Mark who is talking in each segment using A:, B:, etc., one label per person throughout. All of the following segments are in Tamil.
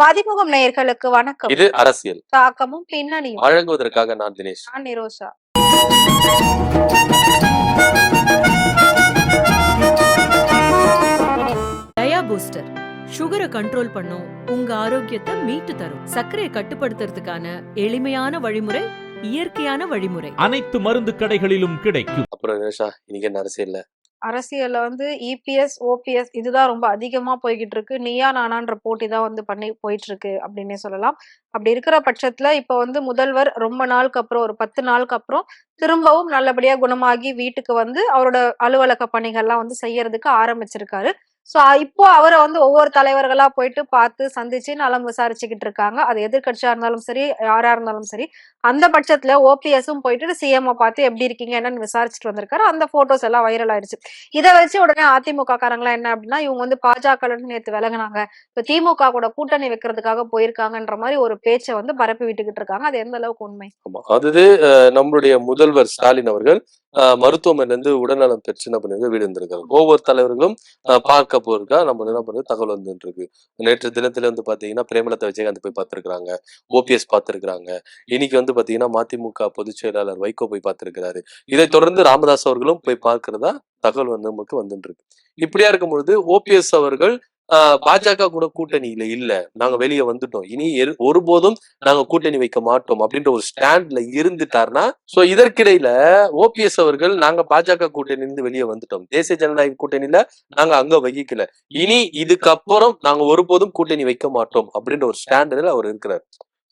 A: மதிமுகம் நேயர்களுக்கு வணக்கம்.
B: இது அரசியல்.
A: தாக்கமும் பின்னணியும்.
B: வழங்குவதற்காக நான் தினேஷ்.
A: நான் நிரோஷா.
C: Dia booster. சுகரை கண்ட்ரோல் பண்ணும். உங்க ஆரோக்கியத்தை மீட்டு தரும். சர்க்கரையை கட்டுப்படுத்துறதுக்கான எளிமையான வழிமுறை இயற்கையான வழிமுறை.
D: அனைத்து மருந்து கடைகளிலும் கிடைக்கும்.
B: அப்புறம் நிஷா இன்னைக்கு என்ன அரசியல்ல?
A: அரசியல்ல வந்து இபிஎஸ் ஓபிஎஸ் இதுதான் ரொம்ப அதிகமா போய்கிட்டு இருக்கு நீயா நானான்ற போட்டி தான் வந்து பண்ணி போயிட்டு இருக்கு அப்படின்னே சொல்லலாம். அப்படி இருக்கிற பட்சத்துல இப்ப வந்து முதல்வர் ரொம்ப நாளுக்கு அப்புறம் ஒரு பத்து நாளுக்கு அப்புறம் திரும்பவும் நல்லபடியா குணமாகி வீட்டுக்கு வந்து அவரோட அலுவலக பணிகள்லாம் வந்து செய்யறதுக்கு ஆரம்பிச்சிருக்காரு. ஸோ இப்போ அவரை வந்து ஒவ்வொரு தலைவர்களா போயிட்டு பார்த்து சந்திச்சு நலம் விசாரிச்சுக்கிட்டு இருக்காங்க. அது எதிர்கட்சியா இருந்தாலும் சரி யாரா இருந்தாலும் சரி அந்த பட்சத்துல ஓபிஎஸும் போயிட்டு சிஎம் பார்த்து எப்படி இருக்கீங்க என்னன்னு விசாரிச்சுட்டு வந்திருக்காரு. அந்த போட்டோஸ் எல்லாம் வைரல் ஆயிருச்சு இதை வச்சு உடனே அதிமுக காரங்களாம் என்ன அப்படின்னா இவங்க வந்து பாஜக நேத்து விலகுனாங்க. இப்ப திமுக கூட கூட்டணி வைக்கிறதுக்காக போயிருக்காங்கன்ற மாதிரி ஒரு பேச்சை வந்து பரப்பி விட்டுக்கிட்டு இருக்காங்க. அது எந்த அளவுக்கு உண்மை?
B: அது நம்மளுடைய முதல்வர் ஸ்டாலின் அவர்கள் அஹ், இருந்து உடல்நலம் பெற்று என்ன பண்ணிருக்க வீடு இருந்திருக்காங்க ஒவ்வொரு தலைவர்களும் பார்க்க நம்ம என்ன பண்ணுறது தகவல் வந்துட்டு இருக்கு நேற்று தினத்துல வந்து பாத்தீங்கன்னா பிரேமலதா விஜயகாந்த் போய் பார்த்திருக்காங்க ஓபிஎஸ் பார்த்திருக்காங்க இன்னைக்கு வந்து பாத்தீங்கன்னா மதிமுக பொதுச் செயலாளர் வைகோ போய் பார்த்திருக்கிறாரு இதை தொடர்ந்து ராமதாஸ் அவர்களும் போய் பார்க்கிறதா தகவல் வந்து நமக்கு வந்துட்டு இருக்கு இப்படியா இருக்கும் பொழுது ஓபிஎஸ் அவர்கள் பாஜக கூட கூட்டணியில இல்ல நாங்க வெளியே வந்துட்டோம். இனி எரு- ஒருபோதும் நாங்க கூட்டணி வைக்க மாட்டோம் அப்படின்ற ஒரு ஸ்டாண்ட்ல இருந்துட்டாருன்னா சோ இதற்கிடையில ஓபிஎஸ் அவர்கள் நாங்க பாஜக கூட்டணியில இருந்து வெளியே வந்துட்டோம். தேசிய ஜனநாயக கூட்டணியில நாங்க அங்க வகிக்கல. இனி இதுக்கப்புறம் நாங்க ஒருபோதும் கூட்டணி வைக்க மாட்டோம் அப்படின்ற ஒரு ஸ்டாண்டர்ட்ல அவர் இருக்கிறார்.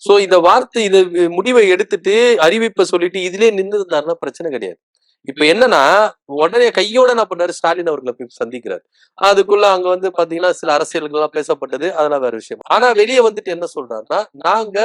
B: சோ இந்த வார்த்தை இது முடிவை எடுத்துட்டு அறிவிப்பை சொல்லிட்டு இதுலயே நின்று இருந்தாருன்னா பிரச்சனை கிடையாது. இப்ப என்னன்னா உடனே கையோட என்ன பண்ணாரு ஸ்டாலின் அவர்களை போய் சந்திக்கிறார். அதுக்குள்ள அங்க வந்து பாத்தீங்கன்னா சில அரசியல்கள் எல்லாம் பேசப்பட்டது அதெல்லாம் வேற விஷயம். ஆனா வெளியே வந்துட்டு என்ன சொல்றாருன்னா நாங்க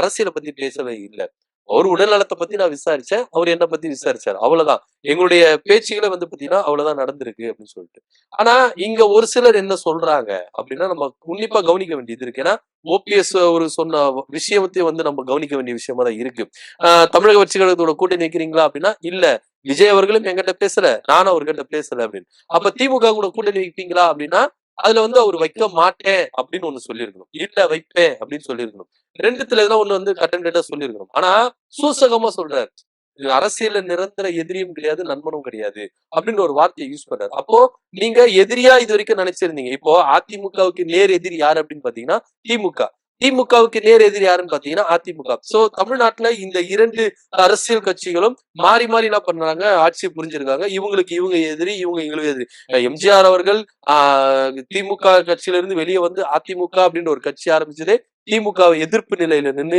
B: அரசியலை பத்தி பேசவே இல்லை. அவர் உடல் நலத்தை பத்தி நான் விசாரிச்சேன். அவர் என்ன பத்தி விசாரிச்சாரு. அவ்வளவுதான். எங்களுடைய பேச்சுகளை வந்து பாத்தீங்கன்னா அவ்வளவுதான் நடந்திருக்கு அப்படின்னு சொல்லிட்டு. ஆனா இங்க ஒரு சிலர் என்ன சொல்றாங்க அப்படின்னா நம்ம உன்னிப்பா கவனிக்க வேண்டியது இருக்கு. ஏன்னா ஓபிஎஸ் ஒரு சொன்ன விஷயத்தையும் வந்து நம்ம கவனிக்க வேண்டிய விஷயமா தான் இருக்கு. ஆஹ் தமிழக கட்சி கழகத்தோட கூட்டணி வைக்கிறீங்களா அப்படின்னா இல்ல. விஜய் அவர்களும் எங்கிட்ட பேசல. நானும் அவர்கிட்ட பேசல அப்படின்னு. அப்ப திமுக கூட கூட்டணி வைப்பீங்களா அப்படின்னா அதுல வந்து அவர் வைக்க மாட்டேன் அப்படின்னு ஒண்ணு சொல்லியிருக்கணும். இல்ல வைப்பேன் அப்படின்னு சொல்லியிருக்கணும். ரெண்டுத்துல எதுனா ஒண்ணு வந்து கட்டண்டா சொல்லியிருக்கணும். ஆனா சூசகமா சொல்றாரு. அரசியல அரசியல்ல நிரந்தர எதிரியும் கிடையாது நண்பனும் கிடையாது அப்படின்னு ஒரு வார்த்தையை யூஸ் பண்றாரு. அப்போ நீங்க எதிரியா இது வரைக்கும் நினைச்சிருந்தீங்க. இப்போ அதிமுகவுக்கு நேர் எதிரி யாரு அப்படின்னு பாத்தீங்கன்னா திமுக. திமுகவுக்கு நேர் எதிரி யாருன்னு பாத்தீங்கன்னா அதிமுக. சோ தமிழ்நாட்டுல இந்த இரண்டு அரசியல் கட்சிகளும் மாறி மாறி என்ன பண்றாங்க? ஆட்சி புரிஞ்சிருக்காங்க. இவங்களுக்கு இவங்க எதிரி இவங்க எங்களுக்கு எதிரி. எம்ஜிஆர் அவர்கள் ஆஹ் திமுக கட்சியில இருந்து வெளியே வந்து அதிமுக அப்படின்ற ஒரு கட்சி ஆரம்பிச்சதே திமுக எதிர்ப்பு நிலையில நின்று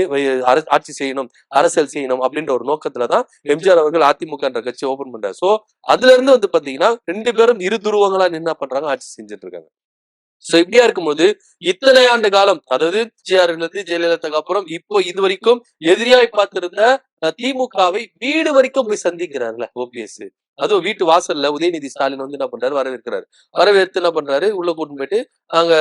B: ஆட்சி செய்யணும் அரசியல் செய்யணும் அப்படின்ற ஒரு நோக்கத்துலதான் எம்ஜிஆர் அவர்கள் அதிமுக என்ற கட்சி ஓபன் பண்றாரு. சோ அதுல இருந்து வந்து பாத்தீங்கன்னா ரெண்டு பேரும் இரு துருவங்களா என்ன பண்றாங்க ஆட்சி செஞ்சுட்டு இருக்காங்க. சோ இப்படியா இருக்கும்போது இத்தனை ஆண்டு காலம் அதாவது எம்ஜிஆர் இருந்து ஜெயலலிதாக்கு அப்புறம் இப்போ இது வரைக்கும் எதிரியாய் பார்த்திருந்த திமுகவை வீடு வரைக்கும் போய் சந்திக்கிறாருல ஓபிஎஸ் அதுவும் வீட்டு வாசல்ல உதயநிதி ஸ்டாலின் வந்து என்ன பண்றாரு? வரவேற்கிறாரு. வரவேற்று என்ன பண்றாரு? உள்ள கூட்டு போயிட்டு அங்க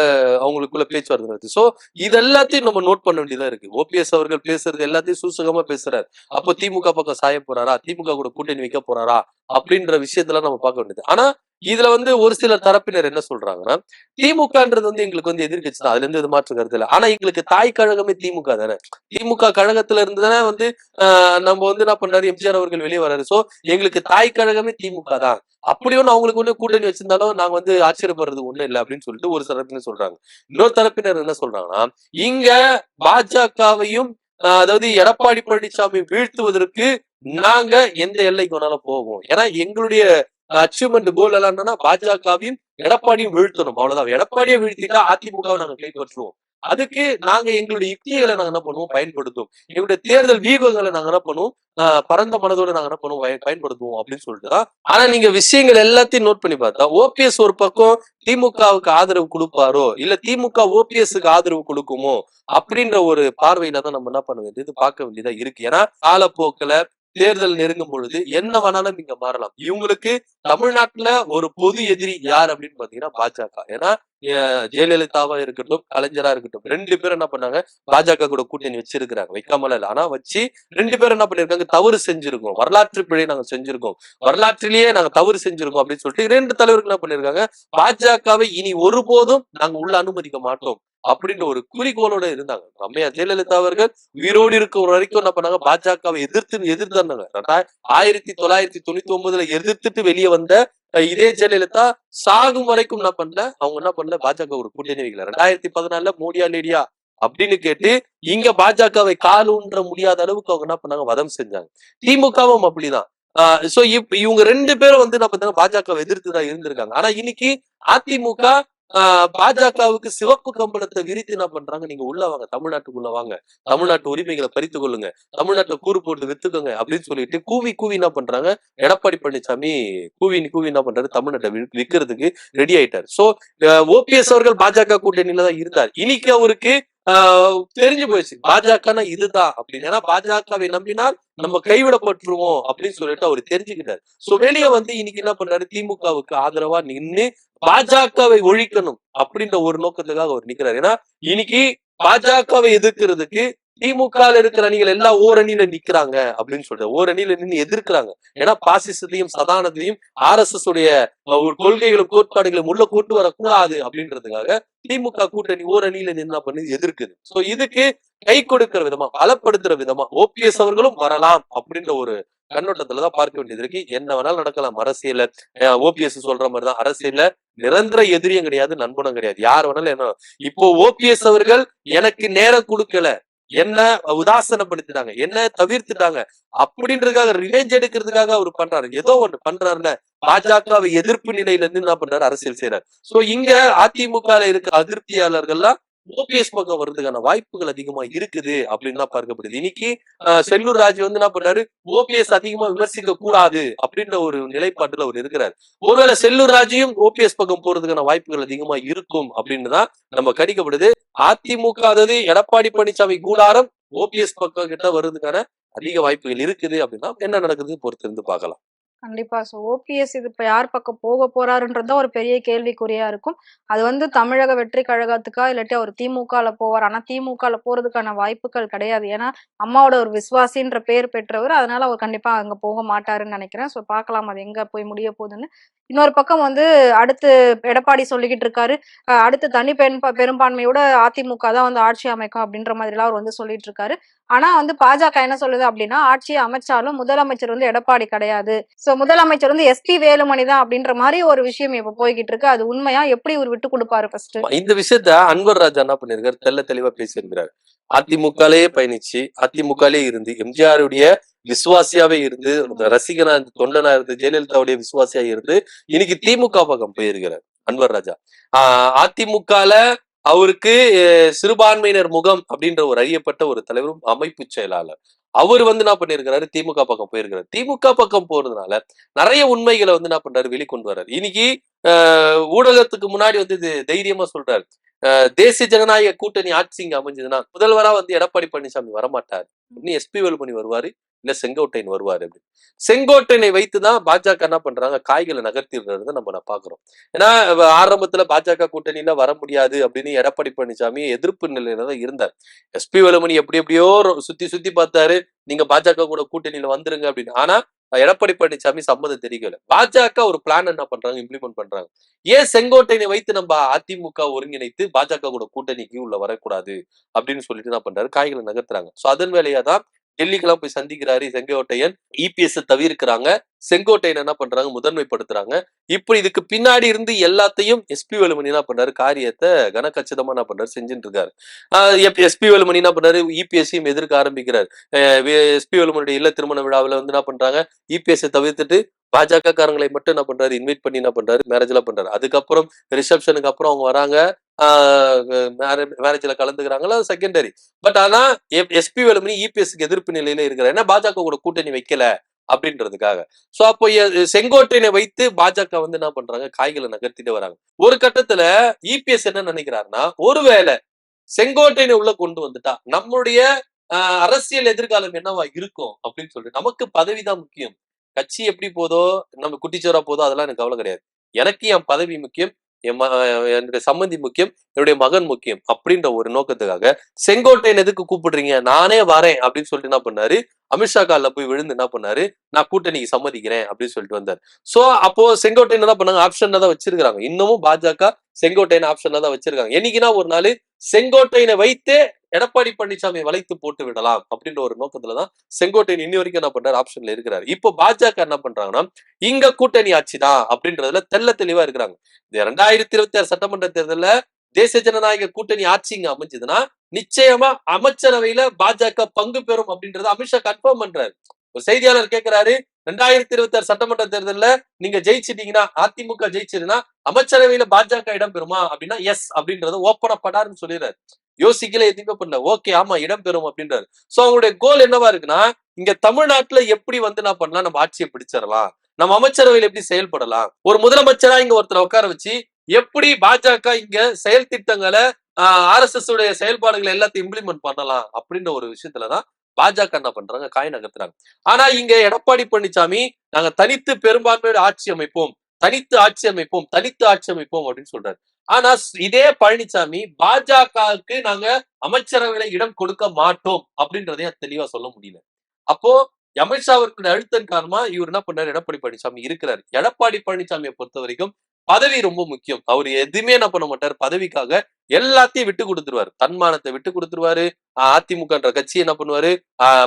B: அவங்களுக்குள்ள பேச்சுவார்த்தை நடத்து. சோ இது எல்லாத்தையும் நம்ம நோட் பண்ண வேண்டியதா இருக்கு. ஓபிஎஸ் அவர்கள் பேசுறது எல்லாத்தையும் சூசகமா பேசுறாரு. அப்போ திமுக பக்கம் சாய போறாரா? திமுக கூட கூட்டணி வைக்க போறாரா? அப்படின்ற விஷயத்துல நம்ம பார்க்க வேண்டியது. ஆனா இதுல வந்து ஒரு சில தரப்பினர் என்ன சொல்றாங்கன்னா திமுகன்றது வந்து எங்களுக்கு வந்து எதிர்கட்சி தான். அதுல இருந்து இது மாற்று கருத்து இல்லை. ஆனா எங்களுக்கு தாய் கழகமே திமுக தானே. திமுக கழகத்துல இருந்து தானே வந்து ஆஹ் நம்ம வந்து என்ன பண்றாரு? எம்ஜிஆர் அவர்கள் வெளியே வராரு சோ எங்களுக்கு தாய் கழகமே திமுக தான். அப்படி ஒண்ணு அவங்களுக்கு ஒண்ணு கூட்டணி வச்சிருந்தாலும் நாங்க வந்து ஆச்சரியப்படுறது ஒண்ணும் இல்லை அப்படின்னு சொல்லிட்டு ஒரு தரப்பினர் சொல்றாங்க. இன்னொரு தரப்பினர் என்ன சொல்றாங்கன்னா இங்க பாஜகவையும் அதாவது எடப்பாடி பழனிசாமி வீழ்த்துவதற்கு நாங்க எந்த எல்லைக்கு வேணாலும் போவோம். ஏன்னா எங்களுடைய அச்சீவ்மெண்ட் கோல் எல்லாம் என்னன்னா பாஜகவையும் எடப்பாடியும் வீழ்த்தணும். அவ்வளவுதான். எடப்பாடியை வீழ்த்திட்டா அதிமுகவை நாங்க கைப்பற்றுவோம். அதுக்கு நாங்க எங்களுடைய யுக்திகளை நாங்க என்ன பண்ணுவோம்? பயன்படுத்துவோம். எங்களுடைய தேர்தல் வியூகங்களை நாங்க என்ன பண்ணுவோம்? பரந்த மனதோட நாங்க என்ன பண்ணுவோம்? பயன்படுத்துவோம் அப்படின்னு சொல்லிட்டு ஆனா நீங்க விஷயங்கள் எல்லாத்தையும் நோட் பண்ணி பார்த்தா ஓபிஎஸ் ஒரு பக்கம் திமுகவுக்கு ஆதரவு கொடுப்பாரோ? இல்ல திமுக ஓபிஎஸ்க்கு ஆதரவு கொடுக்குமோ? அப்படின்ற ஒரு பார்வையில தான் நம்ம என்ன பண்ண வேண்டியது? பார்க்க வேண்டியதா இருக்கு. ஏன்னா காலப்போக்கில் தேர்தல் நெருங்கும் பொழுது என்ன வேணாலும் இங்க மாறலாம். இவங்களுக்கு தமிழ்நாட்டுல ஒரு பொது எதிரி யார் அப்படின்னு பாத்தீங்கன்னா பாஜக. ஏன்னா அஹ், ஜெயலலிதாவா இருக்கட்டும் கலைஞரா இருக்கட்டும் ரெண்டு பேரும் என்ன பண்ணாங்க? பாஜக கூட கூட்டணி வச்சிருக்கிறாங்க வைக்காமல இல்ல. ஆனா வச்சு ரெண்டு பேரும் என்ன பண்ணிருக்காங்க? தவறு செஞ்சிருக்கோம். வரலாற்று பிழை நாங்க செஞ்சிருக்கோம். வரலாற்றிலேயே நாங்க தவறு செஞ்சிருக்கோம் அப்படின்னு சொல்லிட்டு ரெண்டு தலைவர்கள் என்ன பண்ணிருக்காங்க? பாஜகவை இனி ஒருபோதும் நாங்க உள்ள அனுமதிக்க மாட்டோம். அப்படின்ற ஒரு குறிக்கோளோட இருந்தாங்க. ரம்யா ஜெயலலிதா அவர்கள் உயிரோடு இருக்கிற வரைக்கும் என்ன பண்ணாங்க பாஜகவை எதிர்த்து எதிர்த்தாங்க ஆயிரத்தி தொள்ளாயிரத்தி தொண்ணூத்தி ஒன்பதுல எதிர்த்துட்டு வெளியே வந்த இதே ஜெயலலிதா சாகும் வரைக்கும் என்ன பண்ணல. அவங்க என்ன பண்ணல? பாஜக ஒரு கூட்டணி வைக்கல. ரெண்டாயிரத்தி பதினாலுல மோடியா லேடியா அப்படின்னு கேட்டு இங்க பாஜகவை காலூன்ற முடியாத அளவுக்கு அவங்க என்ன பண்ணாங்க? வதம் செஞ்சாங்க. திமுகவும் அப்படிதான். சோ இவங்க ரெண்டு பேரும் வந்து என்ன பண்ணாங்க? எதிர்த்து தான் இருந்திருக்காங்க. ஆனா இன்னைக்கு அதிமுக பாஜகவுக்கு சிவப்பு கம்பளத்தை விரித்து என்ன பண்றாங்க? நீங்க உள்ள வாங்க தமிழ்நாட்டுக்குள்ள வாங்க. தமிழ்நாட்டு உரிமைகளை பறித்து கொள்ளுங்க. தமிழ்நாட்டுல கூறு போட்டு வித்துக்கோங்க அப்படின்னு சொல்லிட்டு கூவி கூவி என்ன பண்றாங்க? எடப்பாடி பழனிசாமி கூவி கூவி என்ன பண்றாரு? தமிழ்நாட்டை விற்கிறதுக்கு ரெடி ஆயிட்டாரு. சோ ஓபிஎஸ் அவர்கள் பாஜக கூட்டணியில தான் இருந்தார். இன்னைக்கு அவருக்கு தெரிஞ்சு போயிடுச்சு பாஜகனா இதுதான் அப்படின்னு. ஏன்னா பாஜகவை நம்பினால் நம்ம கைவிடப்பட்டுருவோம் அப்படின்னு சொல்லிட்டு அவர் தெரிஞ்சுக்கிட்டாரு. சோ வெளியே வந்து இன்னைக்கு என்ன பண்றாரு? திமுகவுக்கு ஆதரவா நின்னு பாஜகவை ஒழிக்கணும் அப்படின்ற ஒரு நோக்கத்துக்காக அவர் நிக்கிறாரு. ஏன்னா இன்னைக்கு பாஜகவை எதிர்க்கிறதுக்கு திமுக இருக்கிற அணிகள் எல்லாம் ஓரணியில நிக்கிறாங்க அப்படின்னு சொல்றாரு ஓரணியில நின்னு எதிர்க்கிறாங்க. ஏன்னா பாசிசத்தையும் சதானத்தையும் ஆர் எஸ் எஸ் உடைய ஒரு கொள்கைகளும் கோட்பாடுகளும் உள்ள கூட்டு வரக்கூடாது அப்படின்றதுக்காக திமுக கூட்டணி ஓரணியில நின்று பண்ணி எதிர்க்குது. சோ இதுக்கு கை கொடுக்கிற விதமா பலப்படுத்துற விதமா ஓபிஎஸ் அவர்களும் வரலாம் அப்படின்ற ஒரு கண்ணோட்டத்துலதான் பார்க்க வேண்டியது இருக்கு. என்ன வேணாலும் நடக்கலாம். அரசியல ஓபிஎஸ் சொல்ற மாதிரிதான் அரசியல்ல நிரந்தர எதிரியும் கிடையாது நண்பனும் கிடையாது. யார் வேணாலும் என்ன இப்போ ஓபிஎஸ் அவர்கள் எனக்கு நேரம் கொடுக்கல. என்ன உதாசனப்படுத்திட்டாங்க என்ன தவிர்த்துட்டாங்க அப்படின்றதுக்காக ரிவேஞ்ச் எடுக்கிறதுக்காக அவர் பண்றாரு. ஏதோ ஒண்ணு பண்றாருல பாஜகவை எதிர்ப்பு நிலையில இருந்து என்ன பண்றாரு? அரசியல் செய்யறாரு சோ இங்க அதிமுக இருக்க அதிருப்தியாளர்கள்லாம் ஓபிஎஸ் பக்கம் வர்றதுக்கான வாய்ப்புகள் அதிகமா இருக்குது அப்படின்னு தான் பார்க்கப்படுது. இன்னைக்கு ஆஹ், செல்லூர் ராஜ் வந்து என்ன பண்றாரு? ஓபிஎஸ் அதிகமா விமர்சிக்க கூடாது அப்படின்ற ஒரு நிலைப்பாட்டுல அவர் இருக்கிறார். ஒருவேளை செல்லூர் ராஜையும் ஓபிஎஸ் பக்கம் போறதுக்கான வாய்ப்புகள் அதிகமா இருக்கும் அப்படின்னு தான் நம்ம கணிக்கப்படுது. அதிமுக அதாவது எடப்பாடி பழனிசாமி கூடாரம் ஓபிஎஸ் பக்கம் கிட்ட வர்றதுக்கான அதிக வாய்ப்புகள் இருக்குது அப்படின்னா என்ன நடக்குது பொறுத்திருந்து பார்க்கலாம்.
A: கண்டிப்பா. சோ ஓபிஎஸ் இது இப்ப யார் பக்கம் போக போறாருன்றது ஒரு பெரிய கேள்விக்குறியா இருக்கும். அது வந்து தமிழக வெற்றி கழகத்துக்கா இல்லாட்டி அவர் திமுகல போவார். ஆனா திமுகல போறதுக்கான வாய்ப்புகள் கிடையாது. ஏன்னா அம்மாவோட ஒரு விசுவாசின்ற பேர் பெற்றவர். அதனால அவர் கண்டிப்பா அங்க போக மாட்டாருன்னு நினைக்கிறேன். சோ பார்க்கலாம் அது எங்க போய் முடிய போகுதுன்னு. இன்னொரு பக்கம் வந்து அடுத்து எடப்பாடி சொல்லிக்கிட்டு இருக்காரு. அடுத்து தனி பெண் பெரும்பான்மையோட அதிமுக தான் வந்து ஆட்சி அமைக்கும் அப்படின்ற மாதிரி எல்லாம் அவர் வந்து சொல்லிட்டு இருக்காரு. ஆனா வந்து பாஜக என்ன சொல்லுது அப்படின்னா ஆட்சியை அமைச்சாலும் முதலமைச்சர் வந்து எடப்பாடி கிடையாது. சோ முதலமைச்சர் வந்து எஸ்பி வேலுமணி தான் அப்படின்ற மாதிரி ஒரு விஷயம் இப்ப போய்கிட்டு இருக்கு. அது உண்மையா? எப்படி இவர் விட்டு கொடுப்பாரு ஃபர்ஸ்ட்
B: இந்த விஷயத்த அன்வர் ராஜா என்ன பண்ணிருக்காரு? தெல்ல தெளிவா பேசியிருக்கிறாரு. அதிமுகலேயே பயணிச்சு அதிமுகலே இருந்து எம்ஜிஆருடைய விசுவாசியாவே இருந்து ரசிகனா இருந்து தொண்டனா இருந்து ஜெயலலிதாவுடைய விசுவாசியா இருந்து இன்னைக்கு திமுக பக்கம் போயிருக்கிறார் அன்வர் ராஜா. ஆஹ் அதிமுகல அவருக்கு சிறுபான்மையினர் முகம் அப்படின்ற ஒரு அறியப்பட்ட ஒரு தலைவரும் அமைப்பு செயலாளர். அவர் வந்து என்ன பண்ணிருக்கிறாரு? திமுக பக்கம் போயிருக்கிறார். திமுக பக்கம் போறதுனால நிறைய உண்மைகளை வந்து என்ன பண்றாரு? வெளிக்கொண்டு வர்றாரு. இன்னைக்கு ஆஹ், ஊடகத்துக்கு முன்னாடி வந்து இது தைரியமா சொல்றாரு. ஆஹ், தேசிய ஜனநாயக கூட்டணி ஆட்சி இங்க அமைஞ்சதுன்னா முதல்வரா வந்து எடப்பாடி பழனிசாமி வரமாட்டார். இன்னும் எஸ்பி வேலுமணி வருவாரு. இல்ல செங்கோட்டையன் வருவாரு அப்படின்னு. செங்கோட்டையனை வைத்துதான் பாஜக என்ன பண்றாங்க? காய்களை நகர்த்திடுறத நம்ம நான் பாக்குறோம் ஏன்னா ஆரம்பத்துல பாஜக கூட்டணியில வர முடியாது அப்படின்னு எடப்பாடி பழனிசாமி எதிர்ப்பு நிலையில தான் இருந்தார். எஸ்பி வேலுமணி எப்படி எப்படியோ சுத்தி சுத்தி பார்த்தாரு. நீங்க பாஜக கூட கூட்டணியில வந்துருங்க அப்படின்னு. ஆனா எடப்பாடி பழனிசாமி சம்மதம் தெரிவிக்கல. பாஜக ஒரு பிளான் என்ன பண்றாங்க? இம்ப்ளிமெண்ட் பண்றாங்க. ஏன் செங்கோட்டையனை வைத்து நம்ம அதிமுக ஒருங்கிணைத்து பாஜக கூட கூட்டணிக்கு உள்ள வரக்கூடாது அப்படின்னு சொல்லிட்டு என்ன பண்றாரு? காய்களை நகர்த்துறாங்க. சோ அதன் வேலையா தான் டெல்லிக்கெல்லாம் போய் சந்திக்கிறாரு செங்கோட்டையன். இபிஎஸ் தவிர்க்கிறாங்க. செங்கோட்டையன் என்ன பண்றாங்க? முதன்மைப்படுத்துறாங்க. இப்படி இதுக்கு பின்னாடி இருந்து எல்லாத்தையும் எஸ்பி வேலுமணி என்ன பண்றாரு? காரியத்தை கனக்கச்சிதமா என்ன பண்றாரு? செஞ்சுட்டு இருக்காரு எஸ்பி வேலுமணி என்ன பண்றாரு? இபிஎஸ்சியும் எதிர்க்க ஆரம்பிக்கிறார். எஸ்பி வேலுமணியுடைய இல்ல திருமண விழாவில் வந்து என்ன பண்றாங்க? இபிஎஸ் தவிர்த்துட்டு பாஜக காரங்களை மட்டும் என்ன பண்றாரு? இன்வைட் பண்ணி என்ன பண்றாரு? மேரேஜ் எல்லாம் பண்றாரு. அதுக்கப்புறம் ரிசப்ஷனுக்கு அப்புறம் அவங்க வராங்க. மேரேஜ்ல கலந்துக்கிறாங்களோ? செகண்டரி பட் ஆனா எஸ்பி வேலுமணி இபிஎஸ்க்கு எதிர்ப்பு நிலையில இருக்கிற ஏன்னா பாஜக கூட கூட்டணி வைக்கல அப்படின்றதுக்காக. சோ அப்போ எ- செங்கோட்டையனை வைத்து பாஜக வந்து என்ன பண்றாங்க? காய்களை நகர்த்திட்டு வராங்க. ஒரு கட்டத்துல இபிஎஸ் என்ன நினைக்கிறாருன்னா ஒருவேளை செங்கோட்டையனை உள்ள கொண்டு வந்துட்டா நம்மளுடைய ஆஹ், அரசியல் எதிர்காலம் என்னவா இருக்கும் அப்படின்னு சொல்லிட்டு நமக்கு பதவிதான் முக்கியம். கட்சி எப்படி போதோ நம்ம குட்டிச்சோரா போதோ அதெல்லாம் எனக்கு கவலை கிடையாது. எனக்கு என் பதவி முக்கியம். என்னுடைய சம்மந்தி முக்கியம் என்னுடைய மகன் முக்கியம் அப்படின்ற ஒரு நோக்கத்துக்காக செங்கோட்டையன் எதுக்கு கூப்பிடுறீங்க? நானே வரேன் அப்படின்னு சொல்லிட்டு என்ன பண்ணாரு? அமித்ஷா காலில் போய் விழுந்து என்ன பண்ணாரு? நான் கூட்டணிக்கு சம்மதிக்கிறேன் அப்படின்னு சொல்லிட்டு வந்தார். சோ அப்போ செங்கோட்டையன் தான் பண்ணாங்க? ஆப்ஷன்ல தான் வச்சிருக்காங்க இன்னமும் பாஜக செங்கோட்டையன் ஆப்ஷன்ல தான் வச்சிருக்காங்க. என்னைக்குன்னா ஒரு நாள் செங்கோட்டையனை வைத்தே எடப்பாடி பழனிசாமி வளைத்து போட்டு விடலாம் அப்படின்ற ஒரு நோக்கத்துலதான் செங்கோட்டையன் இன்னி வரைக்கும் என்ன பண்றாரு? ஆப்ஷன்ல இருக்கிறாரு. இப்போ பாஜக என்ன பண்றாங்கன்னா இங்க கூட்டணி ஆட்சி தான் அப்படின்றதுல தெல்ல தெளிவா இருக்கிறாங்க. இந்த ரெண்டாயிரத்தி இருபத்தி ஆறு சட்டமன்ற தேர்தலில் தேசிய ஜனநாயக கூட்டணி ஆட்சி இங்க அமைஞ்சதுன்னா நிச்சயமா அமைச்சரவையில பாஜக பங்கு பெறும் அப்படின்றத அமித்ஷா கன்ஃபார்ம் பண்றாரு. ஒரு செய்தியாளர் கேட்கிறாரு ரெண்டாயிரத்தி இருபத்தி ஆறு சட்டமன்ற தேர்தலில் நீங்க ஜெயிச்சிட்டீங்கன்னா அதிமுக ஜெயிச்சதுன்னா அமைச்சரவையில பாஜக இடம் பெறுமா? அப்படின்னா எஸ் அப்படின்றத ஓப்பன் அப் பண்ணாருன்னு சொல்லிடுறாரு. யோசிக்கல எதுவுமே பண்ணல. ஓகே ஆமா இடம் பெறும் அப்படின்றாரு. சோ அவங்களுடைய கோல் என்னவா இருக்குன்னா இங்க தமிழ்நாட்டுல எப்படி வந்து என்ன பண்ணலாம்? நம்ம ஆட்சியை பிடிச்சிடலாம். நம்ம அமைச்சரவையில் எப்படி செயல்படலாம்? ஒரு முதலமைச்சரா இங்க ஒருத்தரை உட்கார வச்சு எப்படி பாஜக இங்க செயல் திட்டங்களை ஆர் எஸ் எஸ் உடைய செயல்பாடுகளை எல்லாத்தையும் இம்ப்ளிமெண்ட் பண்ணலாம்? அப்படின்ற ஒரு விஷயத்துலதான் பாஜக என்ன பண்றாங்க? காய் நகர்த்துறாங்க. ஆனா இங்க எடப்பாடி பழனிசாமி நாங்க தனித்து பெரும்பான்மையோட ஆட்சி அமைப்போம். தனித்து ஆட்சி அமைப்போம். தனித்து ஆட்சி அமைப்போம் அப்படின்னு சொல்றாரு. ஆனா இதே பழனிசாமி பாஜகவுக்கு நாங்க அமைச்சரவையில இடம் கொடுக்க மாட்டோம் அப்படின்றதையும் தெளிவா சொல்ல முடியல. அப்போ அமித்ஷாவிற்கு அழுத்தம் காரணமா இவர் என்ன பண்ணாரு? எடப்பாடி பழனிசாமி இருக்கிறாரு. எடப்பாடி பழனிசாமியை பொறுத்த வரைக்கும் பதவி ரொம்ப முக்கியம். அவர் எதுவுமே என்ன பண்ண மாட்டார். பதவிக்காக எல்லாத்தையும் விட்டு கொடுத்துருவாரு. தன்மானத்தை விட்டு கொடுத்துருவாரு. அதிமுகன்ற கட்சி என்ன பண்ணுவாரு?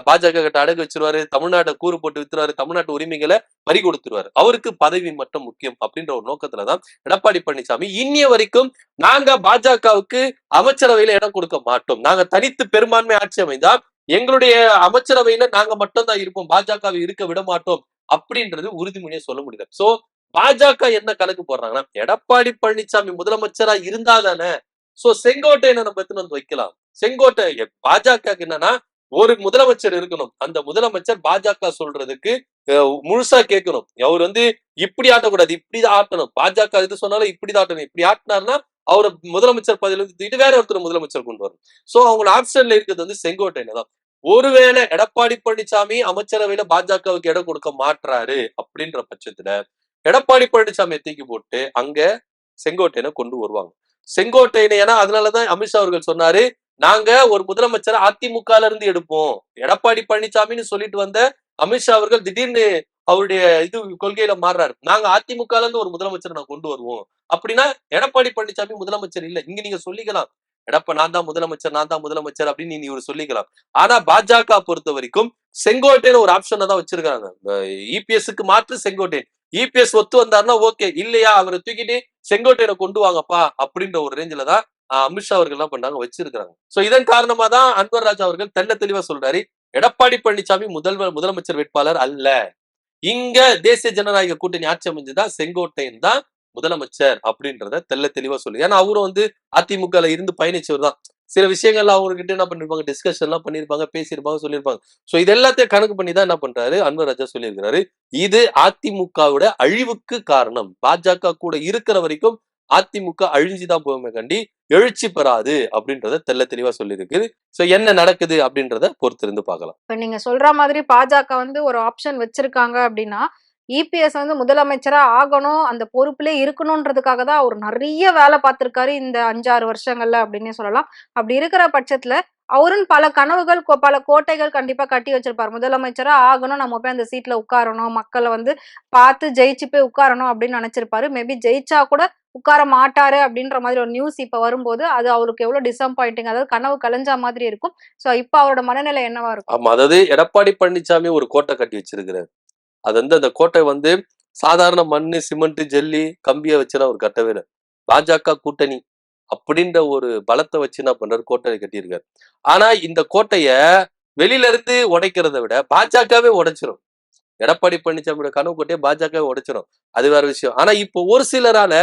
B: பாஜக கிட்ட அடகு வச்சிருவாரு. தமிழ்நாட்டை கூறு போட்டு வித்துருவாரு. தமிழ்நாட்டு உரிமைகளை பறி கொடுத்துருவாரு. அவருக்கு பதவி மட்டும் முக்கியம் அப்படின்ற ஒரு நோக்கத்துலதான் எடப்பாடி பழனிசாமி இன்னிய வரைக்கும் நாங்க பாஜகவுக்கு அமைச்சரவையில இடம் கொடுக்க மாட்டோம். நாங்க தனித்து பெரும்பான்மை ஆட்சி அமைந்தா எங்களுடைய அமைச்சரவையில நாங்க மட்டும்தான் இருப்போம். பாஜகவை இருக்க விட மாட்டோம் அப்படின்றது உறுதிமொழியை சொல்ல முடியல சோ பாஜக என்ன கணக்கு போடுறாங்கன்னா எடப்பாடி பழனிசாமி முதலமைச்சரா இருந்தா தானே. சோ செங்கோட்டையனை நம்ம எத்தனை வந்து வைக்கலாம். செங்கோட்டை பாஜக என்னன்னா ஒரு முதலமைச்சர் இருக்கணும். அந்த முதலமைச்சர் பாஜக சொல்றதுக்கு முழுசா கேட்கணும். அவர் வந்து இப்படி ஆட்டக்கூடாது இப்படிதான் ஆட்டணும். பாஜக இது சொன்னாலும் இப்படிதான் ஆட்டணும். இப்படி ஆட்டினார்னா அவர் முதலமைச்சர் பதவியில தூக்கிட்டு வேற ஒருத்தர் முதலமைச்சர் கொண்டு வரணும். சோ அவங்க ஆப்ஷன்ல இருக்கிறது வந்து செங்கோட்டையில தான். ஒருவேளை எடப்பாடி பழனிசாமி அமைச்சரவையில பாஜகவுக்கு இடம் கொடுக்க மாட்டுறாரு அப்படின்ற பட்சத்துல எடப்பாடி பழனிசாமியை தூக்கி போட்டு அங்க செங்கோட்டையனை கொண்டு வருவாங்க. செங்கோட்டையனை ஏன்னா அதனாலதான் அமித்ஷா அவர்கள் சொன்னாரு நாங்க ஒரு முதலமைச்சரை அதிமுக இருந்து எடுப்போம். எடப்பாடி பழனிசாமின்னு சொல்லிட்டு வந்த அமித்ஷா அவர்கள் திடீர்னு அவருடைய இது கொள்கையில மாறுறாரு. நாங்க அதிமுகல இருந்து ஒரு முதலமைச்சரை நான் கொண்டு வருவோம். அப்படின்னா எடப்பாடி பழனிசாமி முதலமைச்சர் இல்ல. இங்க நீங்க சொல்லிக்கலாம். எடப்பா நான் தான் முதலமைச்சர் நான் தான் முதலமைச்சர் அப்படின்னு நீ ஒரு சொல்லிக்கலாம். ஆனா பாஜக பொறுத்த வரைக்கும் செங்கோட்டையன் ஒரு ஆப்ஷனை தான் வச்சிருக்காங்க இபிஎஸ்க்கு மாற்று செங்கோட்டையன். இபிஎஸ் ஒத்து வந்தாருன்னா ஓகே. இல்லையா? அவரை தூக்கிட்டு செங்கோட்டையில கொண்டு வாங்கப்பா அப்படின்ற ஒரு ரேஞ்சில தான் அமித்ஷா அவர்கள் என்ன பண்ணாங்க வச்சிருக்கிறாங்க. சோ இதன் காரணமா தான் அன்வர் ராஜா அவர்கள் தெள்ள தெளிவா சொல்றாரு எடப்பாடி பழனிசாமி முதல்வர் முதலமைச்சர் வேட்பாளர் அல்ல. இங்க தேசிய ஜனநாயக கூட்டணி ஆட்சி அமைஞ்சுதான் செங்கோட்டையன் தான் முதலமைச்சர் அப்படின்றத தெல்ல தெளிவா சொல்லு ஏன்னா அவரும் வந்து அதிமுகல இருந்து பயணிச்சவர் தான். சில விஷயங்கள்ல அவர்கிட்ட என்ன பண்ணிருப்பாங்க? டிஸ்கஷன் எல்லாம் பண்ணிருப்பாங்க பேசியிருப்பாங்க சொல்லியிருப்பாங்க. சோ இது எல்லாத்தையும் கணக்கு பண்ணி தான் என்ன பண்றாரு? அன்வர் ராஜா சொல்லியிருக்கிறாரு. இது அதிமுகவோட அழிவுக்கு காரணம். பாஜக கூட இருக்கிற வரைக்கும் அதிமுக அழிஞ்சுதான் போகுமே கண்டி எழுச்சி பெறாது அப்படின்றத தெள்ள தெளிவா சொல்லியிருக்கு சோ என்ன நடக்குது அப்படின்றத பொறுத்திருந்து பார்க்கலாம்.
A: இப்ப நீங்க சொல்ற மாதிரி பாஜக வந்து ஒரு ஆப்ஷன் வச்சிருக்காங்க அப்படின்னா இபிஎஸ் வந்து முதலமைச்சரா ஆகணும் அந்த பொறுப்புல இருக்கணும்ன்றதுக்காக தான் அவர் நிறைய வேலை பார்த்திருக்காரு இந்த அஞ்சாறு வருஷங்கள்ல அப்படின்னே சொல்லலாம். அப்படி இருக்கிற பட்சத்துல அவரும் பல கனவுகள் பல கோட்டைகள் கண்டிப்பா கட்டி வச்சிருப்பாரு. முதலமைச்சரா ஆகணும் நம்ம போய் அந்த சீட்ல உட்காரணும் மக்களை வந்து பார்த்து ஜெயிச்சு போய் உட்காரணும் அப்படின்னு நினைச்சிருப்பாரு. மேபி ஜெயிச்சா கூட உட்கார மாட்டாரு அப்படின்ற மாதிரி ஒரு நியூஸ் இப்ப வரும்போது அது அவருக்கு எவ்வளவு டிசப்பாயிண்டிங் அதாவது கனவு கலைஞ்ச மாதிரி இருக்கும். சோ இப்ப அவரோட மனநிலை என்னவா இருக்கும்?
B: அதாவது எடப்பாடி பழனிசாமி ஒரு கோட்டை கட்டி வச்சிருக்கிறார். அது வந்து அந்த கோட்டை வந்து சாதாரண மண்ணு சிமெண்ட் ஜல்லி கம்பியை வச்சுலாம் ஒரு கட்டவே இல்லை. பாஜக கூட்டணி அப்படின்ற ஒரு பலத்தை வச்சு என்ன பண்றாரு? கோட்டையை கட்டியிருக்காரு. ஆனா இந்த கோட்டைய வெளியில இருந்து உடைக்கிறத விட பாஜகவே உடைச்சிரும். எடப்பாடி பழனிசாமியோட கனவு கோட்டையை பாஜகவே உடைச்சிரும். அது வேற விஷயம். ஆனா இப்போ ஒரு சிலரால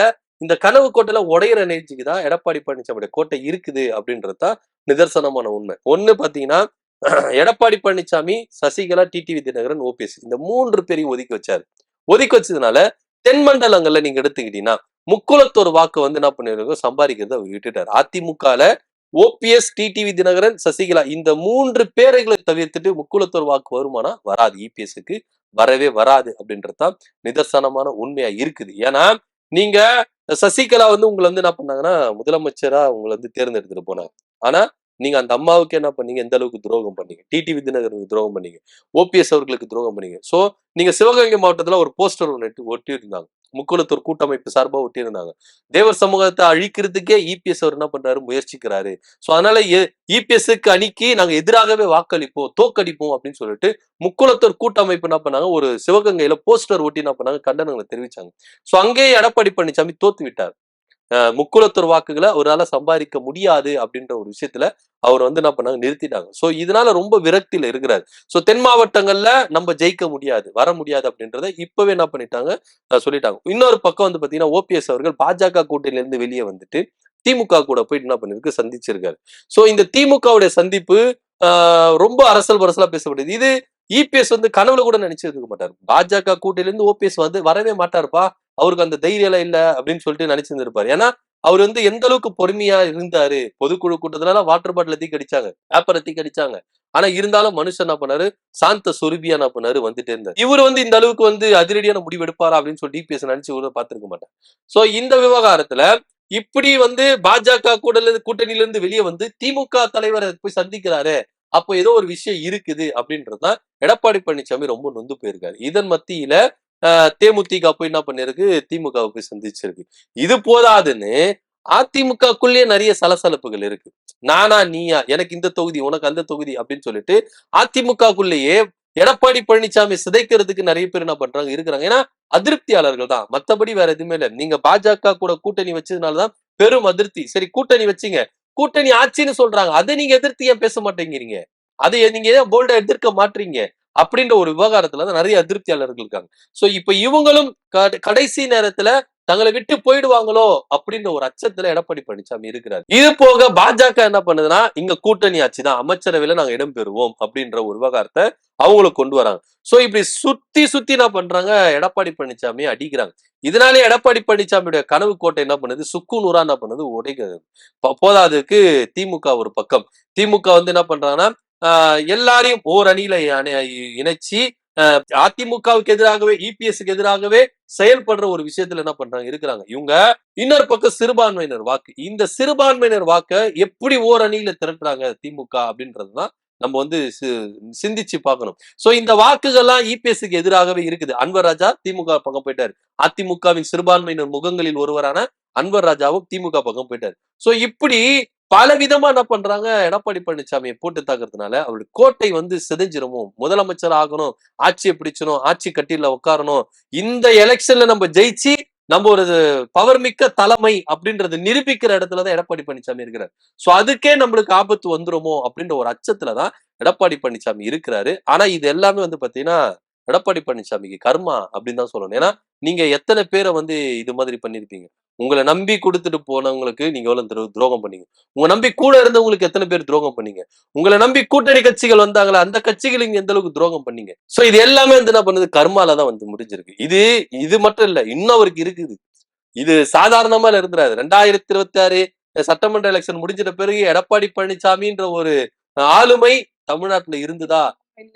B: இந்த கனவு கோட்டையில உடையிற நிகழ்ச்சிக்கு தான் எடப்பாடி பழனிசாமியோட கோட்டை இருக்குது அப்படின்றது தான் நிதர்சனமான உண்மை. ஒன்று பாத்தீங்கன்னா எடப்பாடி பழனிசாமி சசிகலா டிடிவி தினகரன் ஓபிஎஸ் இந்த மூன்று பேரையும் ஒதுக்கி வச்சாரு. ஒதுக்கி வச்சதுனால தென் மண்டலங்கள்ல நீங்க எடுத்துக்கிட்டீங்கன்னா முக்குளத்தோர் வாக்கு வந்து என்ன பண்ணிருக்கோம் சம்பாதிக்கிறத அவர் விட்டுட்டார். அதிமுகல ஓபிஎஸ் டிடிவி தினகரன் சசிகலா இந்த மூன்று பேரைகளை தவிர்த்துட்டு முக்குளத்தோர் வாக்கு வருமானா வராது. இபிஎஸ்க்கு வரவே வராது அப்படின்றதுதான் நிதர்சனமான உண்மையா இருக்குது. ஏன்னா நீங்க சசிகலா வந்து உங்களை வந்து என்ன பண்ணாங்கன்னா முதலமைச்சரா உங்களை வந்து தேர்ந்தெடுத்துட்டு போனாங்க. ஆனா நீங்க அந்த அம்மாவுக்கு என்ன பண்ணீங்க? எந்த அளவுக்கு துரோகம் பண்ணீங்க? டிடி தினகரனுக்கு துரோகம் பண்ணீங்க. ஓபிஎஸ் அவர்களுக்கு துரோகம் பண்ணீங்க. சோ நீங்க சிவகங்கை மாவட்டத்துல ஒரு போஸ்டர் ஒன்று ஒட்டி இருந்தாங்க முக்குளத்தூர் கூட்டமைப்பு சார்பா ஒட்டியிருந்தாங்க. தேவர் சமூகத்தை அழிக்கிறதுக்கே இபிஎஸ் அவர் என்ன பண்றாரு? முயற்சிக்கிறாரு. சோ அதனால இபிஎஸ்க்கு அணிக்கு நாங்க எதிராகவே வாக்களிப்போம் தோக்கடிப்போம் அப்படின்னு சொல்லிட்டு முக்குளத்தூர் கூட்டமைப்பு என்ன பண்ணாங்க? ஒரு சிவகங்கையில போஸ்டர் ஒட்டி என்ன பண்ணாங்க? கண்டனங்களை தெரிவிச்சாங்க. ஸோ அங்கேயே எடப்பாடி பழனிசாமி தோத்து விட்டார் முக்குளத்தூர் வாக்குகளை அவரால சம்பாதிக்க முடியாது அப்படின்ற ஒரு விஷயத்துல அவர் வந்து என்ன பண்ணாங்க நிறுத்திட்டாங்க. ஸோ இதனால ரொம்ப விரக்தியில இருக்கிறாரு. ஸோ தென் மாவட்டங்கள்ல நம்ம ஜெயிக்க முடியாது வர முடியாது அப்படின்றத இப்பவே என்ன பண்ணிட்டாங்க அஹ் சொல்லிட்டாங்க. இன்னொரு பக்கம் வந்து பாத்தீங்கன்னா ஓபிஎஸ் அவர்கள் பாஜக கூட்டணியில இருந்து வெளியே வந்துட்டு திமுக கூட போயிட்டு என்ன பண்ணிருக்கு சந்திச்சிருக்காரு. ஸோ இந்த திமுகவுடைய சந்திப்பு ஆஹ் ரொம்ப அரசல் பரசலா பேசப்படுது இது இபிஎஸ் வந்து கனவுல கூட நினைச்சிருக்க மாட்டாரு. பாஜக கூட்டிலிருந்து இருந்து ஓபிஎஸ் வந்து வரவே மாட்டாருப்பா. அவருக்கு அந்த தைரியம் எல்லாம் இல்ல அப்படின்னு சொல்லிட்டு நினைச்சிருந்திருப்பாரு. ஏன்னா அவர் வந்து எந்த அளவுக்கு பொறுமையா இருந்தாரு? பொதுக்குழு கூட்டத்துல வாட்டர் பாட்டில தீ கடிச்சாங்க. பேப்பரை தீ ஆனா இருந்தாலும் மனுஷன் என்ன பண்ணாரு? சாந்த சொருபியா என்ன பண்ணாரு? வந்துட்டே இருந்தார். இவர் வந்து இந்த அளவுக்கு வந்து அதிரடியான முடிவு எடுப்பாரா அப்படின்னு சொல்லி டிபிஎஸ் நினைச்சு கூட பார்த்திருக்க மாட்டேன் சோ இந்த விவகாரத்துல இப்படி வந்து பாஜக கூட கூட்டணியில இருந்து வெளியே வந்து திமுக தலைவரை போய் சந்திக்கிறாரு அப்போ ஏதோ ஒரு விஷயம் இருக்குது அப்படின்றதுதான் எடப்பாடி பழனிசாமி ரொம்ப நொந்து போயிருக்காரு. இதன் மத்தியில ஆஹ், தேமுதிக போய் என்ன பண்ணிருக்கு திமுக போய் சந்திச்சிருக்கு. இது போதாதுன்னு அதிமுகக்குள்ளேயே நிறைய சலசலப்புகள் இருக்கு. நானா நீயா எனக்கு இந்த தொகுதி உனக்கு அந்த தொகுதி அப்படின்னு சொல்லிட்டு அதிமுகக்குள்ளேயே எடப்பாடி பழனிசாமி சிதைக்கிறதுக்கு நிறைய பேர் என்ன பண்றாங்க? இருக்கிறாங்க. ஏன்னா அதிருப்தியாளர்கள் தான். மத்தபடி வேற எதுவுமே இல்லை. நீங்க பாஜக கூட கூட்டணி வச்சதுனாலதான் பெரும் அதிருப்தி. சரி கூட்டணி வச்சீங்க. கூட்டணி ஆட்சின்னு சொல்றாங்க. அதை நீங்க எதிர்த்து ஏன் பேச மாட்டேங்கிறீங்க? அதை நீங்க ஏன் போல்டா எதிர்க்க மாட்டீங்க? அப்படின்ற ஒரு விவகாரத்துல தான் நிறைய அதிருப்தியாளர்கள் இருக்காங்க. சோ இப்ப இவங்களும் கடைசி நேரத்துல தங்களை விட்டு போயிடுவாங்களோ? அப்படின்ற ஒரு அச்சத்துல எடப்பாடி பழனிசாமி இருக்கிறார். இது போக பாஜக என்ன பண்ணுதுன்னா இங்க கூட்டணி ஆட்சி தான் அமைச்சரவையில நாங்க இடம் பெறுவோம் அப்படின்ற ஒரு விவகாரத்தை அவங்களுக்கு கொண்டு வராங்க. சோ இப்படி சுத்தி சுத்தி என்ன பண்றாங்க? எடப்பாடி பழனிசாமி அடிக்கிறாங்க. இதனாலே எடப்பாடி பழனிசாமியுடைய கனவு கோட்டை என்ன பண்ணுது? சுக்கு நூறா என்ன பண்ணுது? உடைக்கிறது. போதாதுக்கு திமுக ஒரு பக்கம். திமுக வந்து என்ன பண்றாங்கன்னா ஆஹ் எல்லாரையும் ஓர் அணியில இணைச்சி இணைச்சு அதிமுகவுக்கு எதிராகவே இபிஎஸ்க்கு எதிராகவே செயல்படுற ஒரு விஷயத்துல என்ன பண்றாங்க? இருக்கிறாங்க. இவங்க இன்னொரு பக்கம் சிறுபான்மையினர் வாக்கு. இந்த சிறுபான்மையினர் வாக்க எப்படி ஓர் அணியில திரட்டுறாங்க? திமுக அப்படின்றதுதான் நம்ம வந்து சிந்திச்சு பார்க்கணும். சோ இந்த வாக்குகள்லாம் இபிஎஸ்க்கு எதிராகவே இருக்குது. அன்வர் ராஜா திமுக பக்கம் போயிட்டாரு. அதிமுகவின் சிறுபான்மையினர் முகங்களில் ஒருவரான அன்வர் ராஜாவும் திமுக பக்கம் போயிட்டாரு. சோ இப்படி பல விதமா என்ன பண்றாங்க? எடப்பாடி பழனிசாமியை போட்டு தாக்குறதுனால அவருடைய கோட்டை வந்து சிதைஞ்சிருமோ? முதலமைச்சர் ஆகணும் ஆட்சியை பிடிச்சணும் ஆட்சி கட்டில உட்காரணும். இந்த எலெக்ஷன்ல நம்ம ஜெயிச்சு நம்ம ஒரு பவர் மிக்க தலைமை அப்படின்றத நிரூபிக்கிற இடத்துலதான் எடப்பாடி பழனிசாமி இருக்கிறார். சோ அதுக்கே நம்மளுக்கு ஆபத்து வந்துருமோ அப்படின்ற ஒரு அச்சத்துலதான் எடப்பாடி பழனிசாமி இருக்கிறாரு. ஆனா இது எல்லாமே வந்து பாத்தீங்கன்னா எடப்பாடி பழனிசாமிக்கு கர்மா அப்படின்னு தான் சொல்லணும். ஏன்னா நீங்க எத்தனை பேரை வந்து இது மாதிரி பண்ணிருப்பீங்க? உங்களை நம்பி கொடுத்துட்டு போனவங்களுக்கு நீங்க எவ்வளவு துரோகம் பண்ணீங்க? உங்க நம்பி கூட இருந்தவங்களுக்கு எத்தனை பேர் துரோகம் பண்ணீங்க? உங்களை நம்பி கூட்டணி கட்சிகள் வந்தாங்களா அந்த கட்சிகள் இங்க எந்த அளவுக்கு துரோகம் பண்ணீங்க? சோ இது எல்லாமே வந்து என்ன பண்ணுது? கர்மால தான் வந்து முடிஞ்சிருக்கு. இது இது மட்டும் இல்ல இன்னும் அவருக்கு இருக்குது. இது சாதாரணமா இருந்துறாது ரெண்டாயிரத்தி இருபத்தி ஆறு சட்டமன்ற எலெக்ஷன் முடிஞ்சிட்ட பிறகு எடப்பாடி பழனிசாமின்ற ஒரு ஆளுமை தமிழ்நாட்டுல இருந்துதா?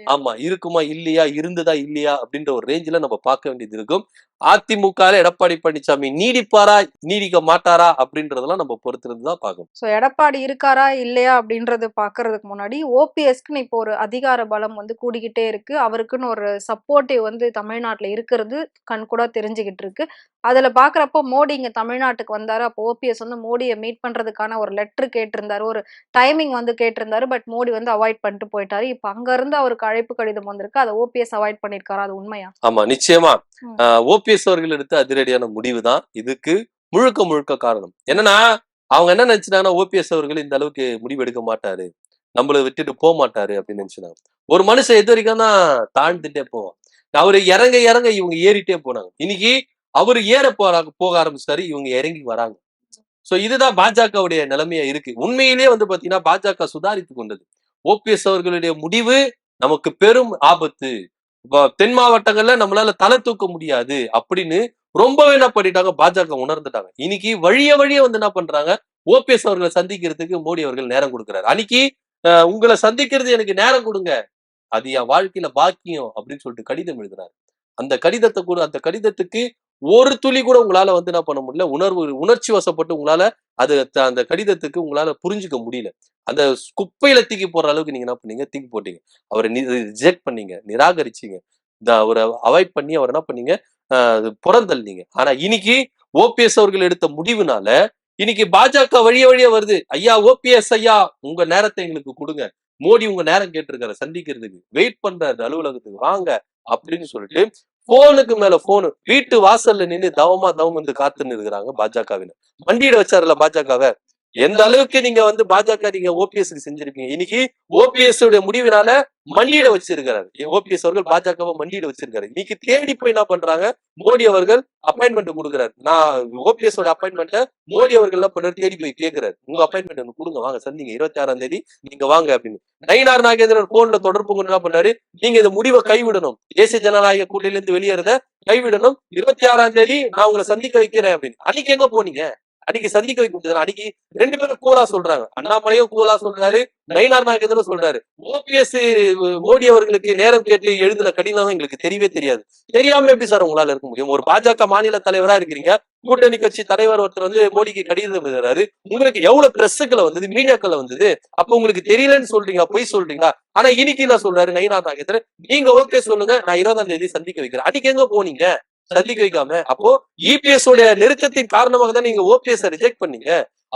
B: ஆமா இருக்குமா இல்லையா இருந்ததா இல்லையா அப்படின்ற ஒரு ரேஞ்சில நம்ம பார்க்க வேண்டியது இருக்கும். அதிமுக எடப்பாடி பழனிசாமி நீடிப்பாரா நீடிக்க மாட்டாரா அப்படின்றதெல்லாம் நம்ம பொறுத்திருந்து தான் பார்க்கணும்.
A: சோ எடப்பாடி இருக்காரா இல்லையா அப்படின்றது பாக்குறதுக்கு முன்னாடி ஓபிஎஸ்க்குன்னு இப்போ ஒரு அதிகார பலம் வந்து கூடிக்கிட்டே இருக்கு. அவருக்குன்னு ஒரு சப்போர்ட்டிவ் வந்து தமிழ்நாட்டுல இருக்கிறது கண் கூட தெரிஞ்சுக்கிட்டு இருக்கு. அதுல பாக்குறப்போ மோடி இங்க தமிழ்நாட்டுக்கு வந்தாரு. அப்போ ஓபிஎஸ் வந்து மோடியை மீட் பண்றதுக்கான ஒரு லெட்டர் கேட்டிருந்தாரு. ஒரு டைமிங் வந்து கேட்டிருந்தாரு. பட் மோடி வந்து அவாய்ட் பண்ணிட்டு போயிட்டாரு. இப்ப அங்க இருந்து அவருக்கு அழைப்பு கடிதம் வந்திருக்கு. அதை ஓபிஎஸ் அவாய்ட் பண்ணிருக்காரு? அது உண்மையா?
B: ஆமா நிச்சயமா. ஓபிஎஸ் அவர்கள் எடுத்த அதிரடியான முடிவு தான் இதுக்கு முழுக்க முழுக்க காரணம். என்னன்னா அவங்க என்ன நினைச்சிட்டாங்கன்னா ஓபிஎஸ் அவர்கள் இந்த அளவுக்கு முடிவு எடுக்க மாட்டாரு. நம்மள விட்டுட்டு போக மாட்டாரு அப்படின்னு நினைச்சினாங்க ஒரு மனுஷன் எது வரைக்கும் தான் தாழ்ந்துட்டே போவான். அவரு இறங்க இறங்க இவங்க ஏறிட்டே போனாங்க. இன்னைக்கு அவரு ஏற போற போக ஆரம்பிச்சிட்டாரு இவங்க இறங்கி வராங்க. சோ இதுதான் பாஜகவுடைய நிலைமையா இருக்கு. உண்மையிலேயே வந்து பாத்தீங்கன்னா பாஜக சுதாரித்து கொண்டது. ஓபிஎஸ் அவர்களுடைய முடிவு நமக்கு பெரும் ஆபத்து. தென் மாவட்டங்கள்ல நம்மளால தலை தூக்க முடியாது அப்படின்னு ரொம்பவே என்ன பண்ணிட்டாங்க? பாஜக உணர்ந்துட்டாங்க. இன்னைக்கு வழிய வழிய வந்து என்ன பண்றாங்க? ஓபிஎஸ் அவர்களை சந்திக்கிறதுக்கு மோடி அவர்கள் நேரம் கொடுக்குறாரு. அன்னைக்கு உங்களை சந்திக்கிறது எனக்கு நேரம் கொடுங்க. அது என் வாழ்க்கையில பாக்கியம் அப்படின்னு சொல்லிட்டு கடிதம் எழுதுறாரு. அந்த கடிதத்தை கூட அந்த கடிதத்துக்கு ஒரு துளி கூட உங்களால வந்து என்ன பண்ண முடியல? உணர்வு உணர்ச்சி வசப்பட்டு உங்களால அது த- அந்த கடிதத்துக்கு உங்களால புரிஞ்சுக்க முடியல. அந்த குப்பையில தூக்கி போடுற அளவுக்கு நீங்க என்ன பண்ணீங்க? தூக்கி போட்டீங்க. அவரை ரிஜெக்ட் பண்ணீங்க. நிராகரிச்சீங்க. அவரை அவாய்ட் பண்ணி அவர் என்ன பண்ணீங்க? ஆஹ் அது ஆனா இன்னைக்கு ஓபிஎஸ் அவர்கள் எடுத்த முடிவுனால இன்னைக்கு பாஜக வழிய வழிய வருது. ஐயா ஓபிஎஸ் ஐயா உங்க நேரத்தை எங்களுக்கு கொடுங்க. மோடி உங்க நேரம் கேட்டிருக்காரு. சந்திக்கிறதுக்கு. வெயிட் பண்றாரு. அலுவலகத்துக்கு வாங்க. அப்படின்னு சொல்லிட்டு போனுக்கு மேல போனு. வீட்டு வாசல்ல நின்னு தவமா தவம் வந்து காத்துன்னு இருக்கிறாங்க பாஜகவினர். மண்டியிட வச்சாருல பாஜகவை? எந்த அளவுக்கு நீங்க வந்து பாஜக நீங்க ஓபிஎஸ் செஞ்சிருப்பீங்க இன்னைக்கு ஓபிஎஸ் உடைய முடிவினால மண்டியிட வச்சிருக்கிறாரு. ஓபிஎஸ் அவர்கள் பாஜகவை மண்டியிட வச்சிருக்காரு இன்னைக்கு தேடி போய் என்ன பண்றாங்க? மோடி அவர்கள் அப்பாயின்மெண்ட் கொடுக்குறாரு. நான் ஓபிஎஸ் ஓட அப்பாயின்மெண்ட்டை மோடி அவர்கள் என்ன பண்றாரு? தேடி போய் கேட்கிறாரு உங்க அப்பாயின்மெண்ட் எனக்கு கொடுங்க வாங்க. சந்திங்க இருபத்தி ஆறாம் தேதி நீங்க வாங்க அப்படின்னு. நயினார் நாகேந்திரன் போன்ல தொடர்பு கொண்டு என்ன பண்ணாரு? நீங்க இந்த முடிவை கைவிடணும். தேசிய ஜனநாயக கூட்டணியிலிருந்து வெளியேறத கைவிடணும். இருபத்தி ஆறாம் தேதி நான் உங்களை சந்திக்க வைக்கிறேன் அப்படின்னு. அன்னைக்கு எங்க போனீங்க? அன்னைக்கு சந்திக்க வைக்க முடியாது அன்னைக்கு ரெண்டு பேரும் கூலா சொல்றாங்க. அண்ணாமலையும் கூலா சொல்றாரு. நயினார் நாகேந்திரன் சொல்றாரு. ஓபிஎஸ் மோடி அவர்களுக்கு நேரம் கேட்டு எழுதின கடிதம் எங்களுக்கு தெரியவே தெரியாது. தெரியாம எப்படி சார் உங்களால இருக்க முடியும்? ஒரு பாஜக மாநில தலைவரா இருக்கிறீங்க. கூட்டணி கட்சி தலைவர் ஒருத்தர் வந்து மோடிக்கு கடிதம் எழுதுறாரு. உங்களுக்கு எவ்வளவு பிரஸ்ஸுக்களை வந்தது? மீடியாக்களை வந்தது? அப்ப உங்களுக்கு தெரியலன்னு சொல்றீங்க பொய் சொல்றீங்களா? ஆனா இன்னைக்கு நான் சொல்றாரு? நயினார் நாகேந்திரன் நீங்க ஓகே சொல்லுங்க. நான் இருபதாம் தேதி சந்திக்க வைக்கிறேன். அன்னைக்கு எங்க போனீங்க? சந்திக்க வைக்காம அப்போ இபிஎஸ் உடைய நெருக்கத்தின் காரணமாக தான் நீங்க ஓபிஎஸ் ரிஜெக்ட் பண்ணீங்க.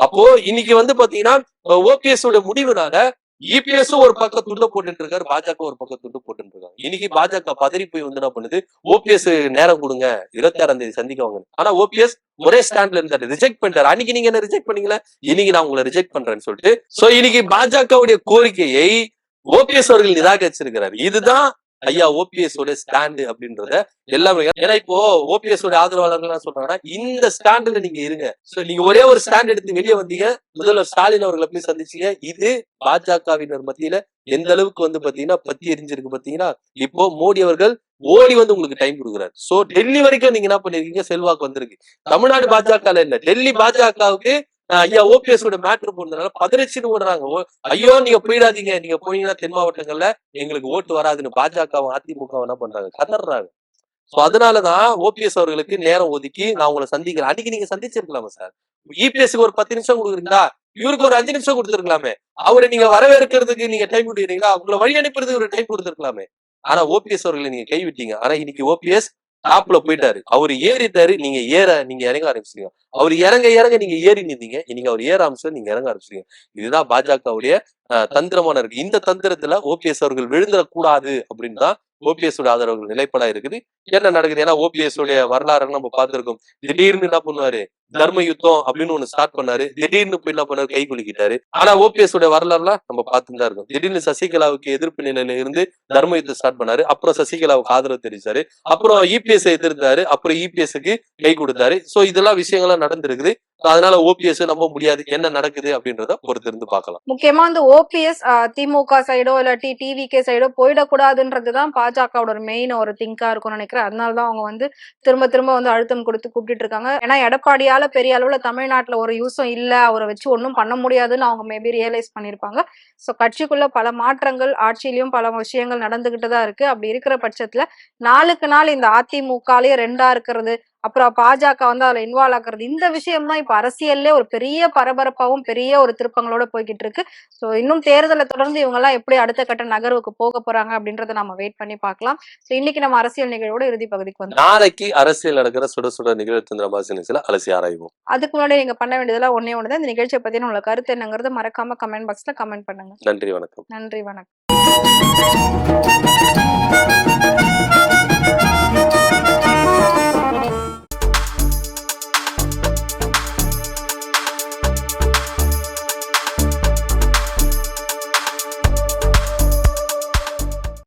B: அப்போ இன்னைக்கு வந்து பாத்தீங்கன்னா ஓபிஎஸ் உடைய முடிவுனால இபிஎஸ் ஒரு பக்கம் துண்டு போட்டுட்டு இருக்காரு பாஜக ஒரு பக்கம் துண்டு போட்டு இருக்காங்க. இன்னைக்கு பாஜக பதறி போய் வந்து என்ன பண்ணுது? ஓபிஎஸ் நேரம் கொடுங்க இருபத்தி ஆறாம் தேதி சந்திக்க வாங்க. ஆனா ஓபிஎஸ் ஒரே ஸ்டாண்ட்ல இருந்தாரு ரிஜெக்ட் பண்ணிட்டாரு. அன்னைக்கு நீங்க என்ன ரிஜெக்ட் பண்ணீங்களா? இன்னைக்கு நான் உங்களை ரிஜெக்ட் பண்றேன்னு சொல்லிட்டு சோ இன்னைக்கு பாஜகவுடைய கோரிக்கையை ஓபிஎஸ் அவர்கள் நிராகரிச்சிருக்கிறார். இதுதான் ஐயா ஓபிஎஸ் உடைய ஸ்டாண்டு அப்படின்றத எல்லாமே ஏன்னா இப்போ ஓபிஎஸ் உடைய ஆதரவாளர்கள் சொல்றாங்கன்னா இந்த ஸ்டாண்டுல நீங்க இருங்க. சோ நீங்க ஒரே ஒரு ஸ்டாண்ட் எடுத்து வெளியே வந்தீங்க. முதல்வர் ஸ்டாலின் அவர்களை போய் சந்திச்சீங்க. இது பாஜகவினர் மத்தியில எந்த அளவுக்கு வந்து பாத்தீங்கன்னா பத்தி எரிஞ்சிருக்கு பாத்தீங்கன்னா இப்போ மோடி அவர்கள் ஓடி வந்து உங்களுக்கு டைம் கொடுக்குறாரு. சோ டெல்லி வரைக்கும் நீங்க என்ன பண்ணிருக்கீங்க? செல்வாக்கு வந்திருக்கு. தமிழ்நாடு பாஜக இல்ல டெல்லி பாஜகவுக்கு ஐயா ஓபிஎஸ் கூட மேட்ரு போனதுனால பதினச்சுன்னு ஓடுறாங்க. ஓ, ஐயோ நீங்க போயிடாதீங்க. நீங்க போனீங்கன்னா தென் மாவட்டங்கள்ல எங்களுக்கு ஓட்டு வராதுன்னு பாஜகவும் அதிமுக என்ன பண்றாங்க? கதறாங்க. சோ அதனாலதான் ஓபிஎஸ் அவர்களுக்கு நேரம் ஒதுக்கி நான் உங்களை சந்திக்கிறேன். அன்னைக்கு நீங்க சந்திச்சிருக்கலாமா சார்? இபிஎஸ்க்கு ஒரு பத்து நிமிஷம் கொடுக்குறீங்களா? இவருக்கு ஒரு அஞ்சு நிமிஷம் கொடுத்துருக்கலாமே. அவரை நீங்க வரவேற்கிறதுக்கு நீங்க டைம் கொடுக்குறீங்களா? உங்களை வழி அனுப்புறதுக்கு ஒரு டைம் கொடுத்துருக்கலாமே. ஆனா ஓபிஎஸ் அவர்களை நீங்க கைவிட்டீங்க. ஆனா இன்னைக்கு ஓபிஎஸ் டாப்ல போயிட்டாரு. அவர் ஏறிட்டாரு நீங்க ஏற நீங்க இறங்க ஆரம்பிச்சிருங்க அவர் இறங்க இறங்க நீங்க ஏறி நின்றீங்க இன்னைக்கு அவர் ஏற ஆரம்பிச்சு நீங்க இறங்க ஆரம்பிச்சிருங்க இதுதான் பாஜகவுடைய தந்திரமான இருக்கு. இந்த தந்திரத்துல ஓபிஎஸ் அவர்கள் விழுந்துடக்கூடாது அப்படின்னு தான் ஓபிஎஸ் உடைய ஆதரவு நிலைப்படா இருக்குது. என்ன நடக்குது? ஏன்னா ஓபிஎஸ் உடைய வரலாறு நம்ம பார்த்திருக்கோம். திடீர்னு என்ன பண்ணுவாரு? தர்ம யுத்தம் அப்படின்னு ஒண்ணு ஸ்டார்ட் பண்ணாரு. திடீர்னு போய் என்ன பண்ணாரு? கை குலுக்கிட்டாரு. ஆனா ஓபிஎஸ் உடைய வரலாறுலாம் நம்ம பார்த்துட்டு தான் இருக்கோம். திடீர்னு சசிகலாவுக்கு எதிர்ப்பு நிலையில இருந்து தர்ம யுத்தம் ஸ்டார்ட் பண்ணாரு. அப்புறம் சசிகலாவுக்கு ஆதரவு தெரிவிச்சாரு. அப்புறம் இபிஎஸ் எதிர்த்தாரு. அப்புறம் இபிஎஸ்க்கு கை கொடுத்தாரு. சோ இதெல்லாம் விஷயங்கள்லாம் நடந்திருக்குது. அதனால ஓபிஎஸ் நம்ப முடியாது. என்ன நடக்குது அப்படின்றத பொறுத்திருந்து பார்க்கலாம்.
A: முக்கியமா இந்த ஓபிஎஸ் திமுக சைடோ இல்லாட்டி டிவிகே சைடோ போயிடக்கூடாதுன்றதுதான் பாஜகவோட ஒரு மெயின் ஒரு திங்கா இருக்கும்னு நினைக்கிறேன். அதனாலதான் அவங்க வந்து திரும்ப திரும்ப வந்து அழுத்தம் கொடுத்து கூப்பிட்டு இருக்காங்க. ஏன்னா எடப்பாடியால பெரிய அளவுல தமிழ்நாட்டுல ஒரு யூஸும் இல்ல. அவரை வச்சு ஒன்றும் பண்ண முடியாதுன்னு அவங்க மேபி ரியலைஸ் பண்ணிருப்பாங்க ஸோ கட்சிக்குள்ள பல மாற்றங்கள் ஆட்சியிலயும் பல விஷயங்கள் நடந்துகிட்டு தான் இருக்கு. அப்படி இருக்கிற பட்சத்துல நாளுக்கு நாள் இந்த அதிமுகலயே ரெண்டா இருக்கிறது அப்புறம் பாஜக வந்து அதுல இன்வால்வ் ஆக்குறது. இந்த விஷயம் தான் இப்ப அரசியல்லே ஒரு பெரிய பரபரப்பாவும் பெரிய ஒரு திருப்பங்களோட போய்கிட்டு இருக்கு. ஸோ இன்னும் தேர்தலை தொடர்ந்து இவங்க எல்லாம் எப்படி அடுத்த கட்ட நகர்வுக்கு போக போறாங்க அப்படின்றத நம்ம வெயிட் பண்ணி பார்க்கலாம். ஸோ இன்னைக்கு நம்ம அரசியல் நிகழ்வோட இறுதி பகுதிக்கு வந்து
B: நாளைக்கு அரசியல் நடக்கிற சுட சுட நிகழ்வு தந்திர மாசினிசில அலசி ஆராய்வோம்.
A: அதுக்கு முன்னாடி நீங்க பண்ண வேண்டியதெல்லாம் ஒன்னே ஒன்று தான் இந்த நிகழ்ச்சியை பத்தின உங்களோட கருத்து என்னங்கிறத மறக்காம கமெண்ட் பாக்ஸ்ல கமெண்ட் பண்ணுங்க.
B: நன்றி வணக்கம்.
A: நன்றி வணக்கம்.